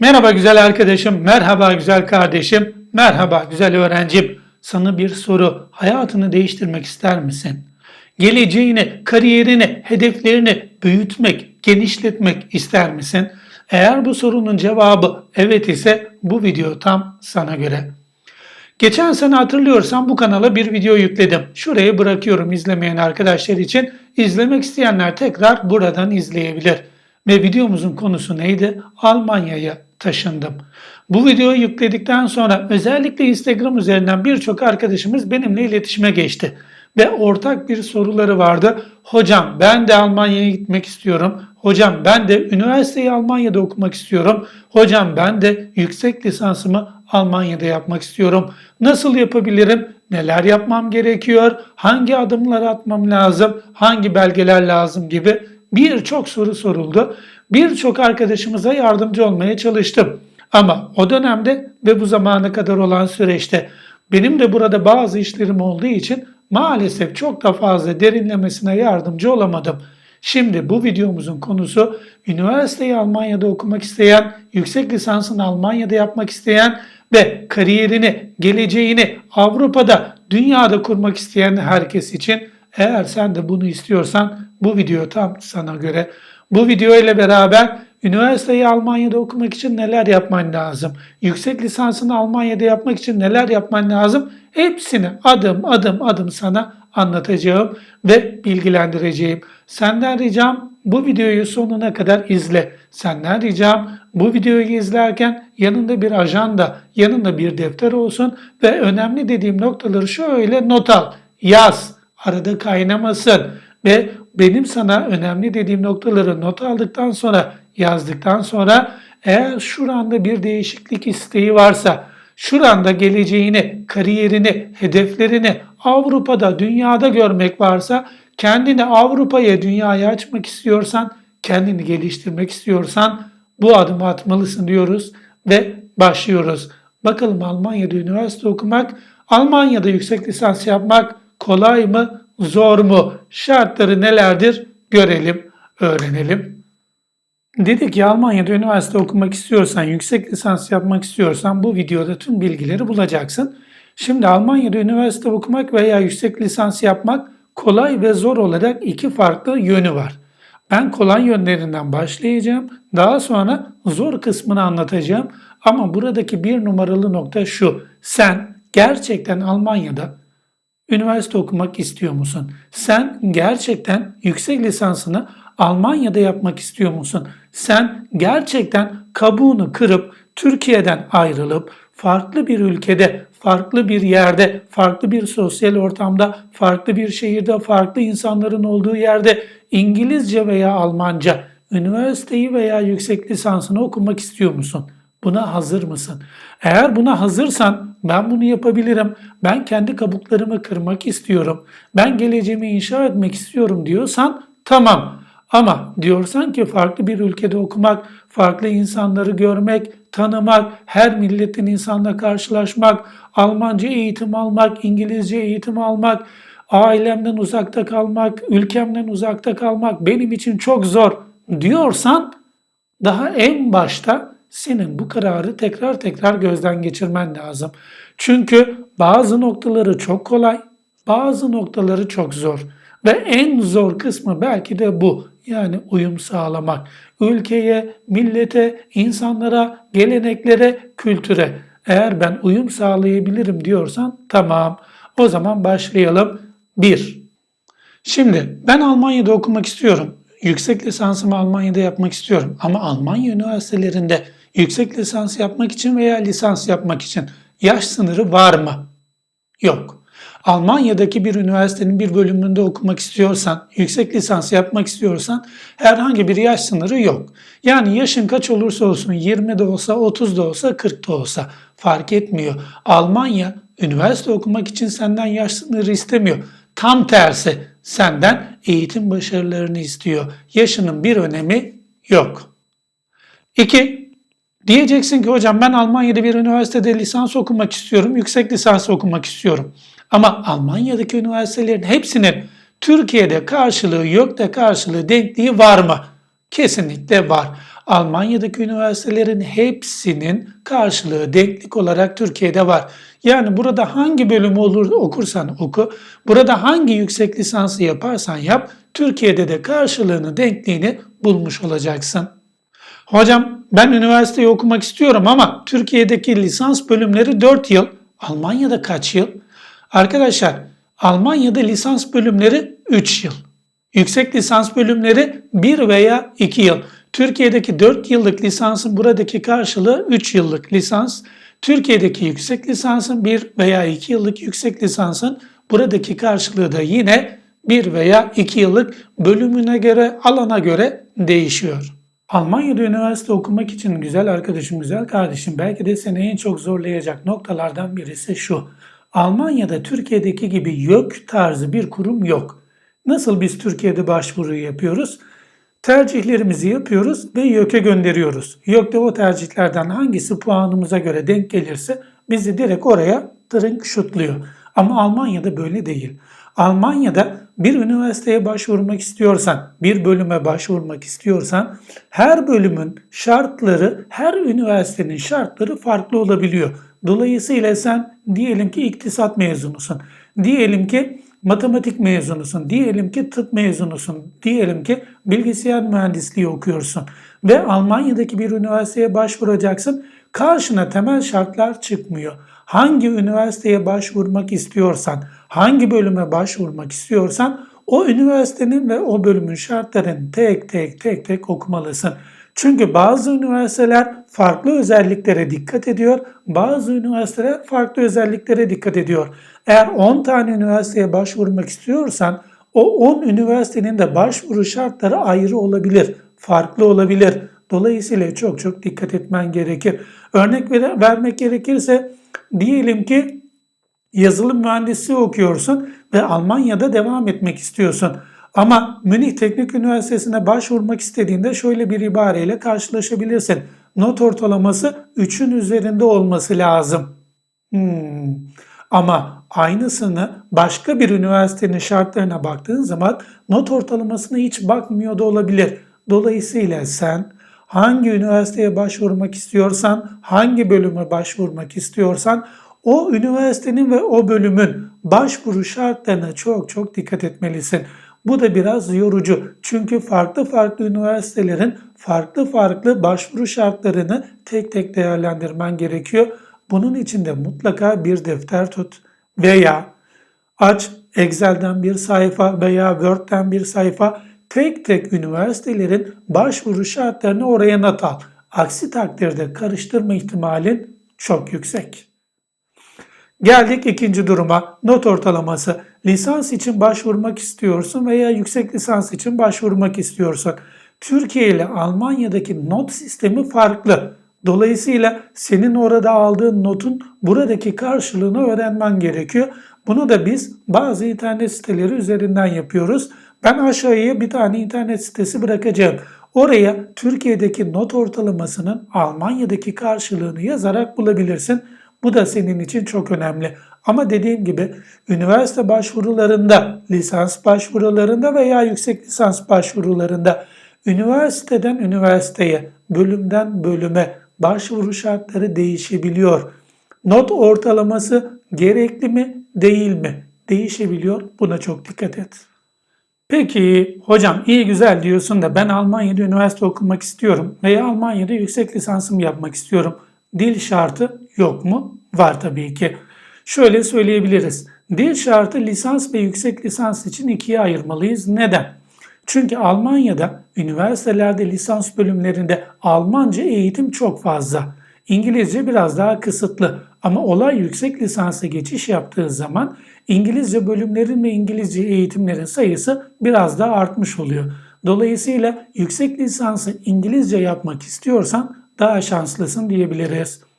Merhaba güzel arkadaşım, merhaba güzel kardeşim, merhaba güzel öğrencim. Sana bir soru, hayatını değiştirmek ister misin? Geleceğini, kariyerini, hedeflerini büyütmek, genişletmek ister misin? Eğer bu sorunun cevabı evet ise bu video tam sana göre. Geçen sene hatırlıyorsan bu kanala bir video yükledim. Şuraya bırakıyorum izlemeyen arkadaşlar için. İzlemek isteyenler tekrar buradan izleyebilir. Ve videomuzun konusu neydi? Almanya'ya taşındım. Bu videoyu yükledikten sonra özellikle Instagram üzerinden birçok arkadaşımız benimle iletişime geçti. Ve ortak bir soruları vardı. Hocam ben de Almanya'ya gitmek istiyorum. Hocam ben de üniversiteyi Almanya'da okumak istiyorum. Hocam ben de yüksek lisansımı Almanya'da yapmak istiyorum. Nasıl yapabilirim? Neler yapmam gerekiyor? Hangi adımları atmam lazım? Hangi belgeler lazım gibi birçok soru soruldu. Birçok arkadaşımıza yardımcı olmaya çalıştım. Ama o dönemde ve bu zamana kadar olan süreçte benim de burada bazı işlerim olduğu için maalesef çok da fazla derinlemesine yardımcı olamadım. Şimdi bu videomuzun konusu üniversiteyi Almanya'da okumak isteyen, yüksek lisansını Almanya'da yapmak isteyen ve kariyerini, geleceğini Avrupa'da, dünyada kurmak isteyen herkes için eğer sen de bunu istiyorsan bu video tam sana göre. Bu video ile beraber üniversiteyi Almanya'da okumak için neler yapman lazım? Yüksek lisansını Almanya'da yapmak için neler yapman lazım? Hepsini adım adım adım sana anlatacağım ve bilgilendireceğim. Senden ricam bu videoyu sonuna kadar izle. Senden ricam bu videoyu izlerken yanında bir ajanda, yanında bir defter olsun ve önemli dediğim noktaları şöyle not al, yaz, arada kaynamasın ve benim sana önemli dediğim noktaları not aldıktan sonra yazdıktan sonra eğer şuranda bir değişiklik isteği varsa şuranda geleceğini, kariyerini, hedeflerini Avrupa'da, dünyada görmek varsa kendini Avrupa'ya, dünyaya açmak istiyorsan, kendini geliştirmek istiyorsan bu adımı atmalısın diyoruz ve başlıyoruz. Bakalım Almanya'da üniversite okumak, Almanya'da yüksek lisans yapmak kolay mı, zor mu? Şartları nelerdir? Görelim, öğrenelim. Dedik ki Almanya'da üniversite okumak istiyorsan, yüksek lisans yapmak istiyorsan bu videoda tüm bilgileri bulacaksın. Şimdi Almanya'da üniversite okumak veya yüksek lisans yapmak kolay ve zor olarak iki farklı yönü var. Ben kolay yönlerinden başlayacağım. Daha sonra zor kısmını anlatacağım. Ama buradaki bir numaralı nokta şu. Sen gerçekten Almanya'da üniversite okumak istiyor musun? Sen gerçekten yüksek lisansını Almanya'da yapmak istiyor musun? Sen gerçekten kabuğunu kırıp Türkiye'den ayrılıp farklı bir ülkede, farklı bir yerde, farklı bir sosyal ortamda, farklı bir şehirde, farklı insanların olduğu yerde İngilizce veya Almanca üniversiteyi veya yüksek lisansını okumak istiyor musun? Buna hazır mısın? Eğer buna hazırsan ben bunu yapabilirim. Ben kendi kabuklarımı kırmak istiyorum. Ben geleceğimi inşa etmek istiyorum diyorsan tamam. Ama diyorsan ki farklı bir ülkede okumak, farklı insanları görmek, tanımak, her milletin insanla karşılaşmak, Almanca eğitim almak, İngilizce eğitim almak, ailemden uzakta kalmak, ülkemden uzakta kalmak benim için çok zor diyorsan daha en başta senin bu kararı tekrar tekrar gözden geçirmen lazım. Çünkü bazı noktaları çok kolay, bazı noktaları çok zor. Ve en zor kısmı belki de bu. Yani uyum sağlamak. Ülkeye, millete, insanlara, geleneklere, kültüre. Eğer ben uyum sağlayabilirim diyorsan tamam. O zaman başlayalım. 1. Şimdi ben Almanya'da okumak istiyorum. Yüksek lisansımı Almanya'da yapmak istiyorum. Ama Almanya üniversitelerinde yüksek lisans yapmak için veya lisans yapmak için yaş sınırı var mı? Yok. Almanya'daki bir üniversitenin bir bölümünde okumak istiyorsan, yüksek lisans yapmak istiyorsan herhangi bir yaş sınırı yok. Yani yaşın kaç olursa olsun 20 de olsa, 30 da olsa, 40 da olsa fark etmiyor. Almanya üniversite okumak için senden yaş sınırı istemiyor. Tam tersi senden eğitim başarılarını istiyor. Yaşının bir önemi yok. 2. Diyeceksin ki hocam ben Almanya'da bir üniversitede lisans okumak istiyorum, yüksek lisans okumak istiyorum. Ama Almanya'daki üniversitelerin hepsinin Türkiye'de karşılığı yok da karşılığı denkliği var mı? Kesinlikle var. Almanya'daki üniversitelerin hepsinin karşılığı denklik olarak Türkiye'de var. Yani burada hangi bölümü olur okursan oku, burada hangi yüksek lisansı yaparsan yap, Türkiye'de de karşılığını, denkliğini bulmuş olacaksın. Hocam ben üniversiteyi okumak istiyorum ama Türkiye'deki lisans bölümleri 4 yıl. Almanya'da kaç yıl? Arkadaşlar Almanya'da lisans bölümleri 3 yıl. Yüksek lisans bölümleri 1 veya 2 yıl. Türkiye'deki 4 yıllık lisansın buradaki karşılığı 3 yıllık lisans. Türkiye'deki yüksek lisansın 1 veya 2 yıllık yüksek lisansın buradaki karşılığı da yine 1 veya 2 yıllık bölümüne göre, alana göre değişiyor. Almanya'da üniversite okumak için güzel arkadaşım, güzel kardeşim belki de seni en çok zorlayacak noktalardan birisi şu. Almanya'da Türkiye'deki gibi YÖK tarzı bir kurum yok. Nasıl biz Türkiye'de başvuruyu yapıyoruz? Tercihlerimizi yapıyoruz ve YÖK'e gönderiyoruz. YÖK de o tercihlerden hangisi puanımıza göre denk gelirse bizi direkt oraya tırınk şutluyor. Ama Almanya'da böyle değil. Almanya'da bir üniversiteye başvurmak istiyorsan, bir bölüme başvurmak istiyorsan her bölümün şartları, her üniversitenin şartları farklı olabiliyor. Dolayısıyla sen diyelim ki iktisat mezunusun. Diyelim ki matematik mezunusun, diyelim ki tıp mezunusun, diyelim ki bilgisayar mühendisliği okuyorsun ve Almanya'daki bir üniversiteye başvuracaksın. Karşına temel şartlar çıkmıyor. Hangi üniversiteye başvurmak istiyorsan, hangi bölüme başvurmak istiyorsan o üniversitenin ve o bölümün şartlarını tek tek tek tek okumalısın. Çünkü bazı üniversiteler farklı özelliklere dikkat ediyor, bazı üniversiteler farklı özelliklere dikkat ediyor. Eğer 10 tane üniversiteye başvurmak istiyorsan o 10 üniversitenin de başvuru şartları ayrı olabilir, farklı olabilir. Dolayısıyla çok çok dikkat etmen gerekir. Örnek ver, vermek gerekirse diyelim ki yazılım mühendisliği okuyorsun ve Almanya'da devam etmek istiyorsun. Ama Münih Teknik Üniversitesi'ne başvurmak istediğinde şöyle bir ibareyle karşılaşabilirsin. Not ortalaması 3'ün üzerinde olması lazım. Hmm. Ama aynısını başka bir üniversitenin şartlarına baktığın zaman not ortalamasına hiç bakmıyor da olabilir. Dolayısıyla sen hangi üniversiteye başvurmak istiyorsan, hangi bölüme başvurmak istiyorsan o üniversitenin ve o bölümün başvuru şartlarına çok çok dikkat etmelisin. Bu da biraz yorucu. Çünkü farklı farklı üniversitelerin farklı farklı başvuru şartlarını tek tek değerlendirmen gerekiyor. Bunun için de mutlaka bir defter tut veya aç Excel'den bir sayfa veya Word'den bir sayfa tek tek üniversitelerin başvuru şartlarını oraya not al. Aksi takdirde karıştırma ihtimalin çok yüksek. Geldik ikinci duruma. Not ortalaması. Lisans için başvurmak istiyorsun veya yüksek lisans için başvurmak istiyorsun. Türkiye ile Almanya'daki not sistemi farklı. Dolayısıyla senin orada aldığın notun buradaki karşılığını öğrenmen gerekiyor. Bunu da biz bazı internet siteleri üzerinden yapıyoruz. Ben aşağıya bir tane internet sitesi bırakacağım. Oraya Türkiye'deki not ortalamasının Almanya'daki karşılığını yazarak bulabilirsin. Bu da senin için çok önemli. Ama dediğim gibi üniversite başvurularında, lisans başvurularında veya yüksek lisans başvurularında üniversiteden üniversiteye, bölümden bölüme başvuru şartları değişebiliyor. Not ortalaması gerekli mi, değil mi? Değişebiliyor. Buna çok dikkat et. Peki hocam iyi güzel diyorsun da ben Almanya'da üniversite okumak istiyorum veya Almanya'da yüksek lisansımı yapmak istiyorum. Dil şartı yok mu? Var tabii ki. Şöyle söyleyebiliriz. Dil şartı lisans ve yüksek lisans için ikiye ayırmalıyız. Neden? Çünkü Almanya'da üniversitelerde lisans bölümlerinde Almanca eğitim çok fazla. İngilizce biraz daha kısıtlı ama olay yüksek lisansa geçiş yaptığı zaman İngilizce bölümlerin ve İngilizce eğitimlerin sayısı biraz daha artmış oluyor. Dolayısıyla yüksek lisansı İngilizce yapmak istiyorsan daha şanslısın diyebiliriz.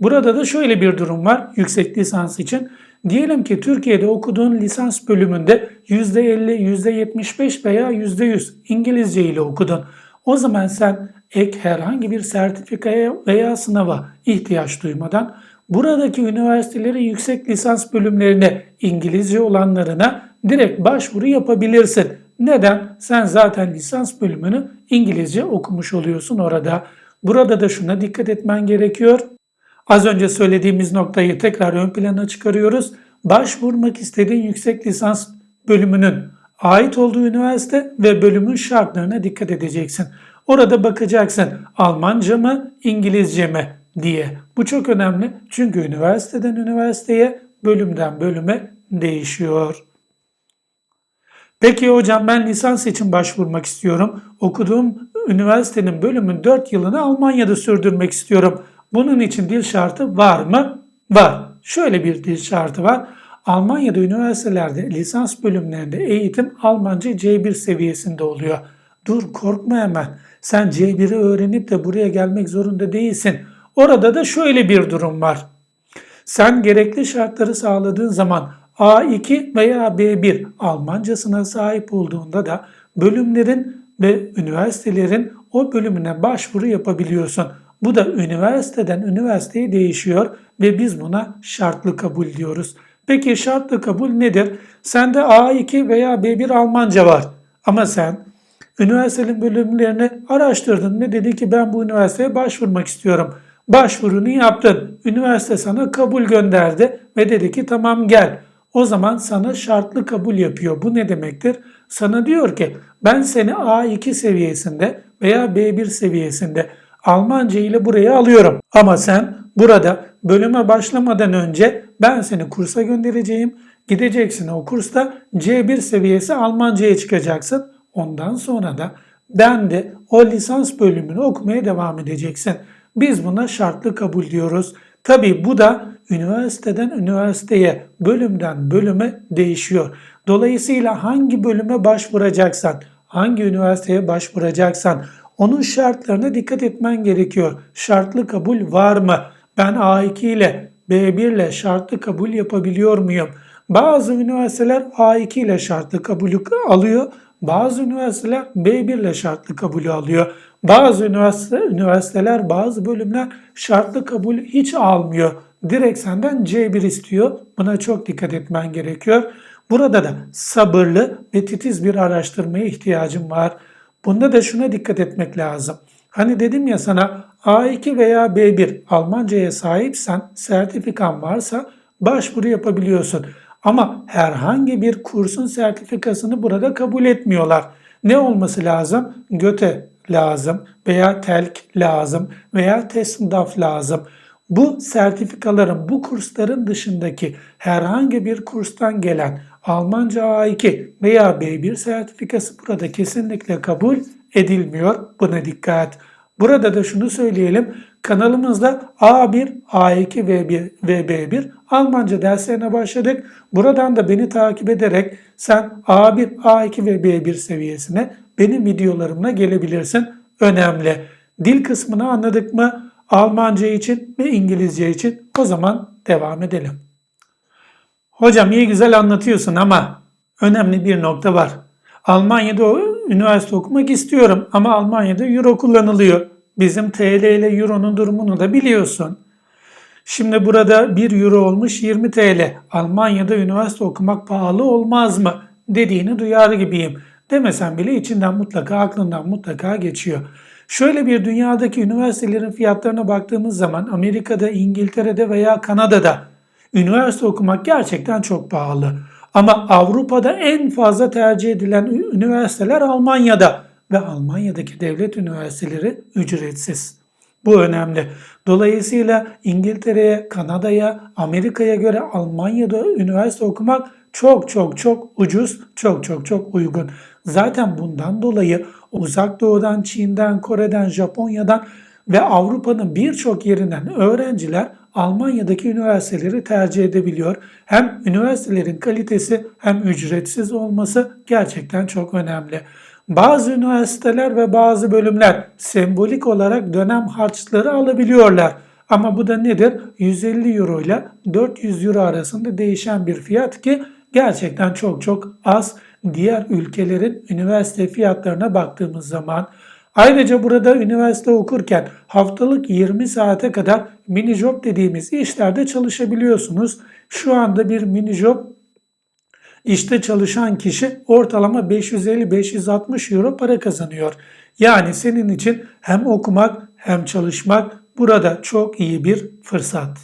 Burada da şöyle bir durum var yüksek lisans için. Diyelim ki Türkiye'de okuduğun lisans bölümünde %50, %75 veya %100 İngilizce ile okudun. O zaman sen ek herhangi bir sertifikaya veya sınava ihtiyaç duymadan buradaki üniversitelerin yüksek lisans bölümlerine İngilizce olanlarına direkt başvuru yapabilirsin. Neden? Sen zaten lisans bölümünü İngilizce okumuş oluyorsun orada. Burada da şuna dikkat etmen gerekiyor. Az önce söylediğimiz noktayı tekrar ön plana çıkarıyoruz. Başvurmak istediğin yüksek lisans bölümünün ait olduğu üniversite ve bölümün şartlarına dikkat edeceksin. Orada bakacaksın Almanca mı, İngilizce mi diye. Bu çok önemli çünkü üniversiteden üniversiteye, bölümden bölüme değişiyor. Peki hocam ben lisans için başvurmak istiyorum. Okuduğum üniversitenin bölümün 4 yılını Almanya'da sürdürmek istiyorum. Bunun için dil şartı var mı? Var. Şöyle bir dil şartı var. Almanya'da üniversitelerde lisans bölümlerinde eğitim Almanca C1 seviyesinde oluyor. Dur korkma hemen. Sen C1'i öğrenip de buraya gelmek zorunda değilsin. Orada da şöyle bir durum var. Sen gerekli şartları sağladığın zaman A2 veya B1 Almancasına sahip olduğunda da bölümlerin ve üniversitelerin o bölümüne başvuru yapabiliyorsun. Bu da üniversiteden üniversiteye değişiyor ve biz buna şartlı kabul diyoruz. Peki şartlı kabul nedir? Sende A2 veya B1 Almanca var ama sen üniversitenin bölümlerini araştırdın. Ne dedi ki ben bu üniversiteye başvurmak istiyorum. Başvurunu yaptın. Üniversite sana kabul gönderdi ve dedi ki tamam gel. O zaman sana şartlı kabul yapıyor. Bu ne demektir? Sana diyor ki ben seni A2 seviyesinde veya B1 seviyesinde Almanca ile buraya alıyorum. Ama sen burada bölüme başlamadan önce ben seni kursa göndereceğim. Gideceksin o kursta C1 seviyesi Almanca'ya çıkacaksın. Ondan sonra da ben de o lisans bölümünü okumaya devam edeceksin. Biz buna şartlı kabul diyoruz. Tabi bu da üniversiteden üniversiteye, bölümden bölüme değişiyor. Dolayısıyla hangi bölüme başvuracaksan, hangi üniversiteye başvuracaksan onun şartlarına dikkat etmen gerekiyor. Şartlı kabul var mı? Ben A2 ile B1 ile şartlı kabul yapabiliyor muyum? Bazı üniversiteler A2 ile şartlı kabul alıyor. Bazı üniversiteler B1 ile şartlı kabulü alıyor. Bazı üniversite, üniversiteler, bazı bölümler şartlı kabul hiç almıyor. Direkt senden C1 istiyor. Buna çok dikkat etmen gerekiyor. Burada da sabırlı ve titiz bir araştırmaya ihtiyacım var. Bunda da şuna dikkat etmek lazım. Hani dedim ya sana A2 veya B1 Almanca'ya sahipsen, sertifikan varsa başvuru yapabiliyorsun. Ama herhangi bir kursun sertifikasını burada kabul etmiyorlar. Ne olması lazım? Göte lazım veya telk lazım veya TESMDAF lazım. Bu sertifikaların, bu kursların dışındaki herhangi bir kurstan gelen Almanca A2 veya B1 sertifikası burada kesinlikle kabul edilmiyor. Buna dikkat. Burada da şunu söyleyelim. Kanalımızda A1, A2 V1 ve B1 Almanca derslerine başladık. Buradan da beni takip ederek sen A1, A2 ve B1 seviyesine benim videolarımla gelebilirsin. Önemli. Dil kısmını anladık mı? Almanca için ve İngilizce için o zaman devam edelim. Hocam iyi güzel anlatıyorsun ama önemli bir nokta var. Almanya'da üniversite okumak istiyorum ama Almanya'da euro kullanılıyor. Bizim TL ile euronun durumunu da biliyorsun. Şimdi burada 1 euro olmuş 20 TL. Almanya'da üniversite okumak pahalı olmaz mı? dediğini duyar gibiyim. Demesen bile içinden mutlaka aklından mutlaka geçiyor. Şöyle bir dünyadaki üniversitelerin fiyatlarına baktığımız zaman Amerika'da, İngiltere'de veya Kanada'da üniversite okumak gerçekten çok pahalı. Ama Avrupa'da en fazla tercih edilen üniversiteler Almanya'da ve Almanya'daki devlet üniversiteleri ücretsiz. Bu önemli. Dolayısıyla İngiltere'ye, Kanada'ya, Amerika'ya göre Almanya'da üniversite okumak çok çok çok ucuz, çok çok çok uygun. Zaten bundan dolayı uzak doğudan, Çin'den, Kore'den, Japonya'dan ve Avrupa'nın birçok yerinden öğrenciler Almanya'daki üniversiteleri tercih edebiliyor. Hem üniversitelerin kalitesi hem ücretsiz olması gerçekten çok önemli. Bazı üniversiteler ve bazı bölümler sembolik olarak dönem harçları alabiliyorlar. Ama bu da nedir? 150 euro ile 400 euro arasında değişen bir fiyat ki gerçekten çok çok az diğer ülkelerin üniversite fiyatlarına baktığımız zaman. Ayrıca burada üniversite okurken haftalık 20 saate kadar mini job dediğimiz işlerde çalışabiliyorsunuz. Şu anda bir mini job İşte çalışan kişi ortalama 550-560 euro para kazanıyor. Yani senin için hem okumak hem çalışmak burada çok iyi bir fırsat.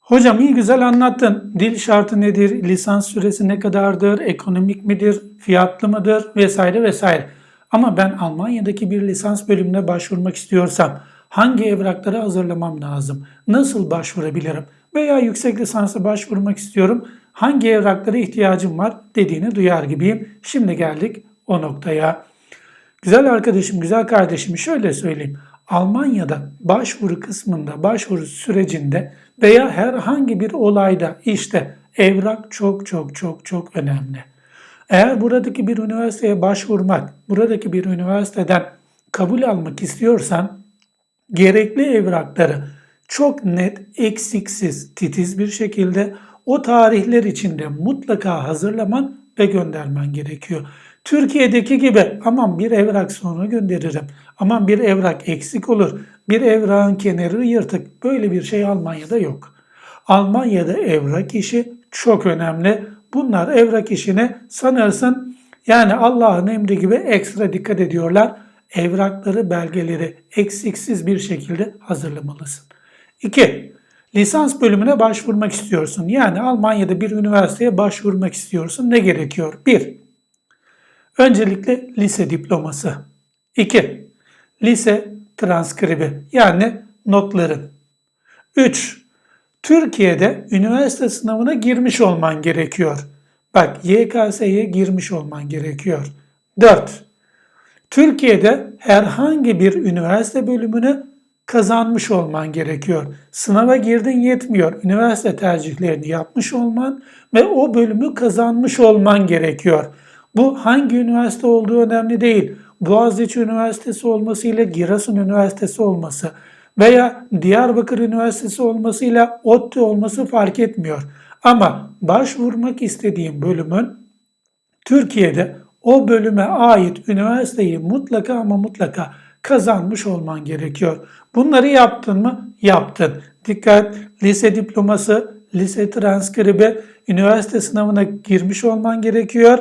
Hocam iyi güzel anlattın. Dil şartı nedir? Lisans süresi ne kadardır? Ekonomik midir? Fiyatlı mıdır? Vesaire vesaire. Ama ben Almanya'daki bir lisans bölümüne başvurmak istiyorsam hangi evrakları hazırlamam lazım? Nasıl başvurabilirim? Veya yüksek lisansa başvurmak istiyorum. Hangi evraklara ihtiyacım var dediğini duyar gibiyim. Şimdi geldik o noktaya. Güzel arkadaşım, güzel kardeşim şöyle söyleyeyim. Almanya'da başvuru kısmında, başvuru sürecinde veya herhangi bir olayda işte evrak çok çok çok çok önemli. Eğer buradaki bir üniversiteye başvurmak, buradaki bir üniversiteden kabul almak istiyorsan gerekli evrakları çok net, eksiksiz, titiz bir şekilde o tarihler içinde mutlaka hazırlaman ve göndermen gerekiyor. Türkiye'deki gibi aman bir evrak sonra gönderirim. Aman bir evrak eksik olur. Bir evrağın kenarı yırtık. Böyle bir şey Almanya'da yok. Almanya'da evrak işi çok önemli. Bunlar evrak işine sanırsın yani Allah'ın emri gibi ekstra dikkat ediyorlar. Evrakları, belgeleri eksiksiz bir şekilde hazırlamalısın. 2. Lisans bölümüne başvurmak istiyorsun. Yani Almanya'da bir üniversiteye başvurmak istiyorsun. Ne gerekiyor? 1. Öncelikle lise diploması. 2. Lise transkribi yani notların. 3. Türkiye'de üniversite sınavına girmiş olman gerekiyor. Bak YKS'ye girmiş olman gerekiyor. 4. Türkiye'de herhangi bir üniversite bölümünü kazanmış olman gerekiyor. Sınava girdin yetmiyor. Üniversite tercihlerini yapmış olman ve o bölümü kazanmış olman gerekiyor. Bu hangi üniversite olduğu önemli değil. Boğaziçi Üniversitesi olmasıyla Giresun Üniversitesi olması veya Diyarbakır Üniversitesi olmasıyla ODTÜ olması fark etmiyor. Ama başvurmak istediğim bölümün Türkiye'de o bölüme ait üniversiteyi mutlaka ama mutlaka kazanmış olman gerekiyor. Bunları yaptın mı? Yaptın. Dikkat, lise diploması, lise transkribi, üniversite sınavına girmiş olman gerekiyor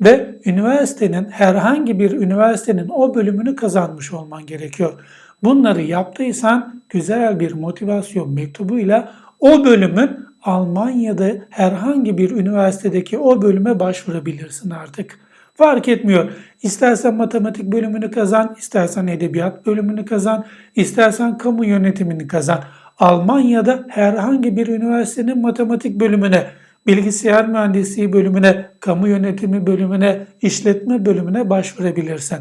ve üniversitenin herhangi bir üniversitenin o bölümünü kazanmış olman gerekiyor. Bunları yaptıysan güzel bir motivasyon mektubuyla o bölümün Almanya'da herhangi bir üniversitedeki o bölüme başvurabilirsin artık. Fark etmiyor. İstersen matematik bölümünü kazan, istersen edebiyat bölümünü kazan, istersen kamu yönetimini kazan. Almanya'da herhangi bir üniversitenin matematik bölümüne bilgisayar mühendisliği bölümüne, kamu yönetimi bölümüne, işletme bölümüne başvurabilirsin.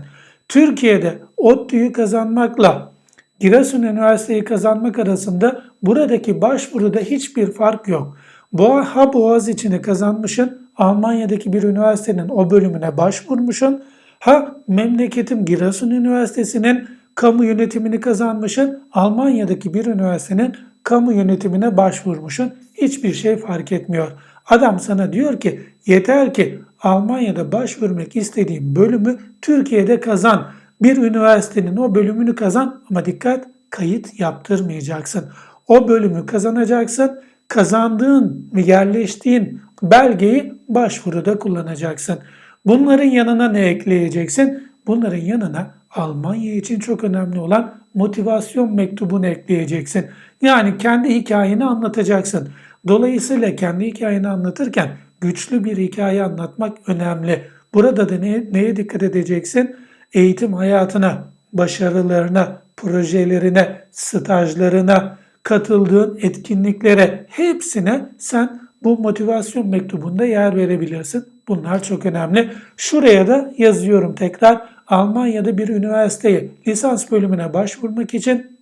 Türkiye'de ODTÜ'yü kazanmakla Giresun Üniversiteyi kazanmak arasında buradaki başvuruda hiçbir fark yok. Boğa, ha Boğaziçi'ni kazanmışın, Almanya'daki bir üniversitenin o bölümüne başvurmuşsun, ha memleketim Giresun Üniversitesi'nin kamu yönetimini kazanmışın, Almanya'daki bir üniversitenin kamu yönetimine başvurmuşsun. Hiçbir şey fark etmiyor. Adam sana diyor ki yeter ki Almanya'da başvurmak istediğin bölümü Türkiye'de kazan. Bir üniversitenin o bölümünü kazan ama dikkat kayıt yaptırmayacaksın. O bölümü kazanacaksın. Kazandığın yerleştiğin belgeyi başvuruda kullanacaksın. Bunların yanına ne ekleyeceksin? Bunların yanına Almanya için çok önemli olan motivasyon mektubunu ekleyeceksin. Yani kendi hikayeni anlatacaksın. Dolayısıyla kendi hikayeni anlatırken güçlü bir hikaye anlatmak önemli. Burada da neye, neye dikkat edeceksin? Eğitim hayatına, başarılarına, projelerine, stajlarına, katıldığın etkinliklere hepsine sen bu motivasyon mektubunda yer verebilirsin. Bunlar çok önemli. Şuraya da yazıyorum tekrar. Almanya'da bir üniversiteye lisans bölümüne başvurmak için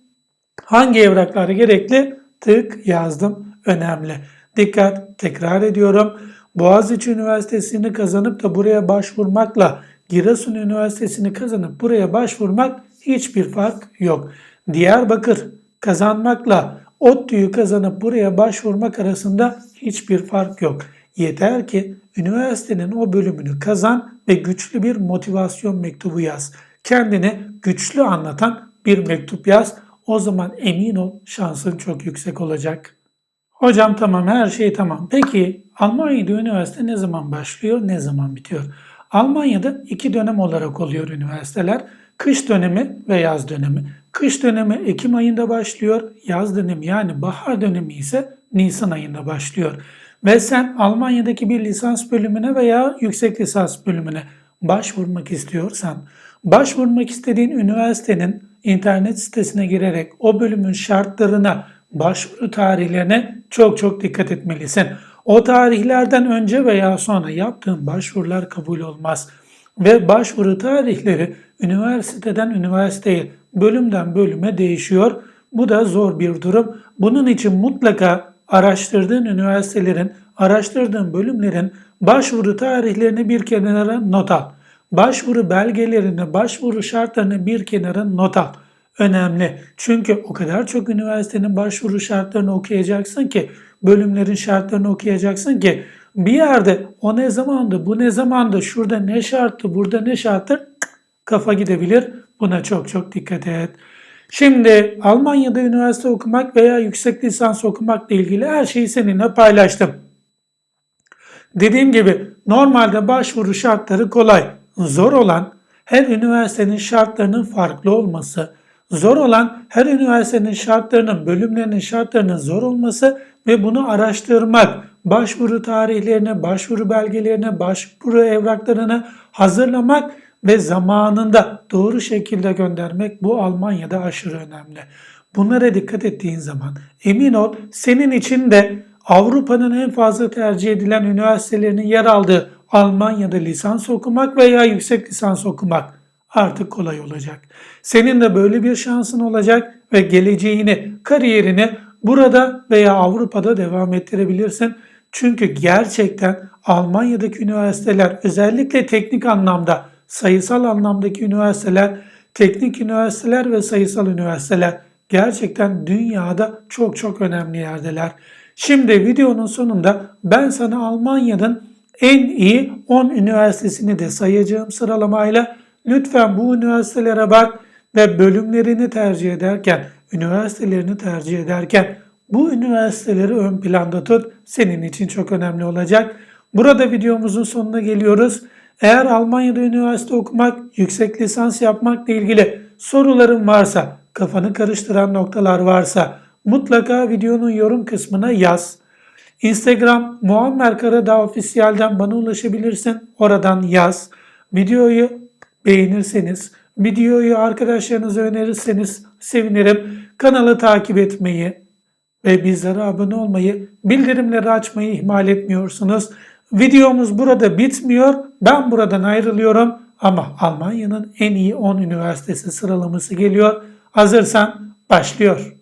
hangi evraklar gerekli? Tık yazdım. Önemli. Dikkat tekrar ediyorum. Boğaziçi Üniversitesi'ni kazanıp da buraya başvurmakla Giresun Üniversitesi'ni kazanıp buraya başvurmak hiçbir fark yok. Diyarbakır kazanmakla ODTÜ'yü kazanıp buraya başvurmak arasında hiçbir fark yok. Yeter ki üniversitenin o bölümünü kazan ve güçlü bir motivasyon mektubu yaz. Kendini güçlü anlatan bir mektup yaz. O zaman emin ol şansın çok yüksek olacak. Hocam tamam her şey tamam. Peki Almanya'da üniversite ne zaman başlıyor, ne zaman bitiyor? Almanya'da iki dönem olarak oluyor üniversiteler. Kış dönemi ve yaz dönemi. Kış dönemi Ekim ayında başlıyor. Yaz dönemi yani bahar dönemi ise Nisan ayında başlıyor. Ve sen Almanya'daki bir lisans bölümüne veya yüksek lisans bölümüne başvurmak istiyorsan, başvurmak istediğin üniversitenin internet sitesine girerek o bölümün şartlarına, başvuru tarihlerine çok çok dikkat etmelisin. O tarihlerden önce veya sonra yaptığın başvurular kabul olmaz. Ve başvuru tarihleri üniversiteden üniversiteye, bölümden bölüme değişiyor. Bu da zor bir durum. Bunun için mutlaka araştırdığın üniversitelerin, araştırdığın bölümlerin başvuru tarihlerini bir kenara not al. Başvuru belgelerini, başvuru şartlarını bir kenara not al. Önemli. Çünkü o kadar çok üniversitenin başvuru şartlarını okuyacaksın ki, bölümlerin şartlarını okuyacaksın ki bir yerde o ne zamandı, bu ne zamandı, şurada ne şarttı, burada ne şarttı kafa gidebilir. Buna çok çok dikkat et. Şimdi Almanya'da üniversite okumak veya yüksek lisans okumakla ilgili her şeyi seninle paylaştım. Dediğim gibi normalde başvuru şartları kolay. Zor olan her üniversitenin şartlarının farklı olması, zor olan her üniversitenin şartlarının, bölümlerinin şartlarının zor olması ve bunu araştırmak, başvuru tarihlerine, başvuru belgelerine, başvuru evraklarını hazırlamak ve zamanında doğru şekilde göndermek bu Almanya'da aşırı önemli. Bunlara dikkat ettiğin zaman emin ol senin için de Avrupa'nın en fazla tercih edilen üniversitelerinin yer aldığı Almanya'da lisans okumak veya yüksek lisans okumak artık kolay olacak. Senin de böyle bir şansın olacak ve geleceğini, kariyerini burada veya Avrupa'da devam ettirebilirsin. Çünkü gerçekten Almanya'daki üniversiteler özellikle teknik anlamda, sayısal anlamdaki üniversiteler, teknik üniversiteler ve sayısal üniversiteler gerçekten dünyada çok çok önemli yerdeler. Şimdi videonun sonunda ben sana Almanya'nın en iyi 10 üniversitesini de sayacağım sıralamayla. Lütfen bu üniversitelere bak ve bölümlerini tercih ederken, üniversitelerini tercih ederken bu üniversiteleri ön planda tut. Senin için çok önemli olacak. Burada videomuzun sonuna geliyoruz. Eğer Almanya'da üniversite okumak, yüksek lisans yapmakla ilgili soruların varsa, kafanı karıştıran noktalar varsa mutlaka videonun yorum kısmına yaz. Instagram Muammer Karadağ Ofisiyel'den bana ulaşabilirsin. Oradan yaz. Videoyu beğenirseniz, videoyu arkadaşlarınıza önerirseniz sevinirim. Kanalı takip etmeyi ve bizlere abone olmayı, bildirimleri açmayı ihmal etmiyorsunuz. Videomuz burada bitmiyor. Ben buradan ayrılıyorum ama Almanya'nın en iyi 10 üniversitesi sıralaması geliyor. Hazırsan başlıyor.